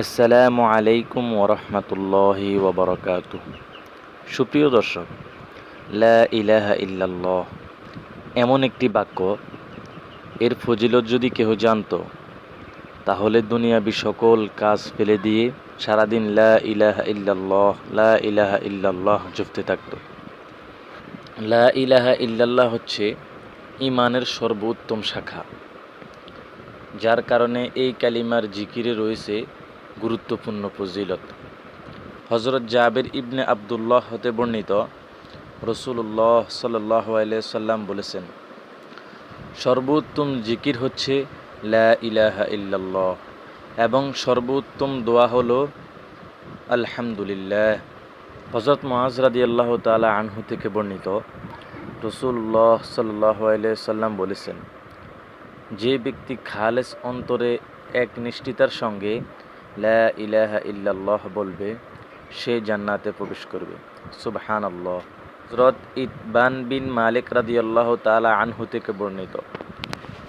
আসসালামু আলাইকুম ওরহমতুল্লাহি ওবরকাত। সুপ্রিয় দর্শক, লা ইলাহা ইল্লাল্লাহ, এমন একটি বাক্য, এর ফজিলত যদি কেহ জানতো, তাহলে দুনিয়াবি সকল কাজ ফেলে দিয়ে সারাদিন লা ইলাহা ইল্লাল্লাহ, লা ইলাহা ইল্লাল্লাহ জপতে থাকতো। লা ইলাহা ইল্লাল্লাহ হচ্ছে ইমানের সর্বোত্তম শাখা, যার কারণে এই কালিমার জিকিরে রয়েছে গুরুত্বপূর্ণ ফজিলত। হজরত জাবের ইবনে আবদুল্লাহ হতে বর্ণিত রসুল্লাহ সাল্লাহ সাল্লাম বলেছেন, সর্বোত্তম জিকির হচ্ছে ইলাহা ইল্লাল্লাহ এবং সর্বোত্তম দোয়া হলো আলহামদুলিল্লাহ। হজরত মহাজ রাদি আল্লাহ তালা আনহু থেকে বর্ণিত রসুল্লাহ সাল্লাহ সাল্লাম বলেছেন, যে ব্যক্তি খালেস অন্তরে এক নিষ্ঠিতার সঙ্গে লা ইলাহা ইল্লাল্লাহ বলবে, সে জান্নাতে প্রবেশ করবে। সুবহান আল্লাহ হজরত ইতবান বিন মালিক রাদি আল্লাহ তালা আনহু থেকে বর্ণিত।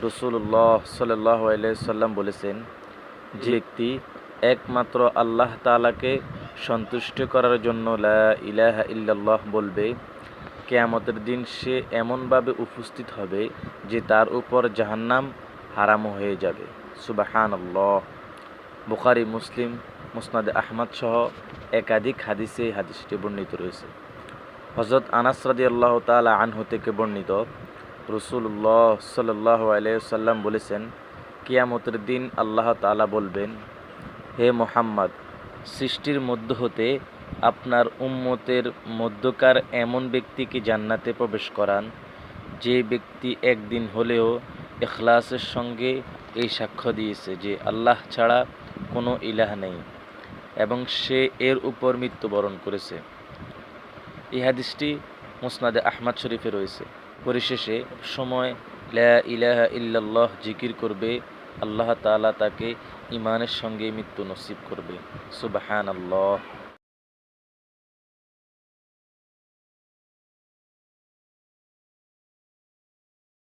রসুল্লাহ সাল্লাহ সাল্লাম বলেছেন, যে ব্যক্তি একমাত্র আল্লাহ তালাকে সন্তুষ্ট করার জন্য লা ইলাহা ইল্লাল্লাহ বলবে, কেয়ামতের দিন সে এমনভাবে উপস্থিত হবে যে তার উপর জাহান্নাম হারাম হয়ে যাবে। সুবাহান আল্লাহ বুখারি, মুসলিম, মুসনাদে আহমদ সহ একাধিক হাদিসে এই হাদিসটি বর্ণিত রয়েছে। হজরত আনাস রাদি আল্লাহ তালা আনহু থেকে বর্ণিত রসুল্লাহ সাল্লাহ আলাইসাল্লাম বলেছেন, কিয়ামতের দিন আল্লাহ তালা বলবেন, হে মোহাম্মদ, সৃষ্টির মধ্য হতে আপনার উম্মতের মধ্যকার এমন ব্যক্তিকে জান্নাতে প্রবেশ করান, যে ব্যক্তি একদিন হলেও এখলাসের সঙ্গে এই সাক্ষ্য দিয়েছে যে আল্লাহ ছাড়া কোনো ইলাহ নেই এবং সে এর উপর মৃত্যুবরণ করেছে। এই হাদিসটি মুসনাদে আহমদ শরীফে রয়েছে। পরিশেষে সময় লা ইলাহা ইল্লাল্লাহ জিকির করবে, আল্লাহ তালা তাকে ইমানের সঙ্গে মৃত্যু নসিব করবে। সুবাহান আল্লাহ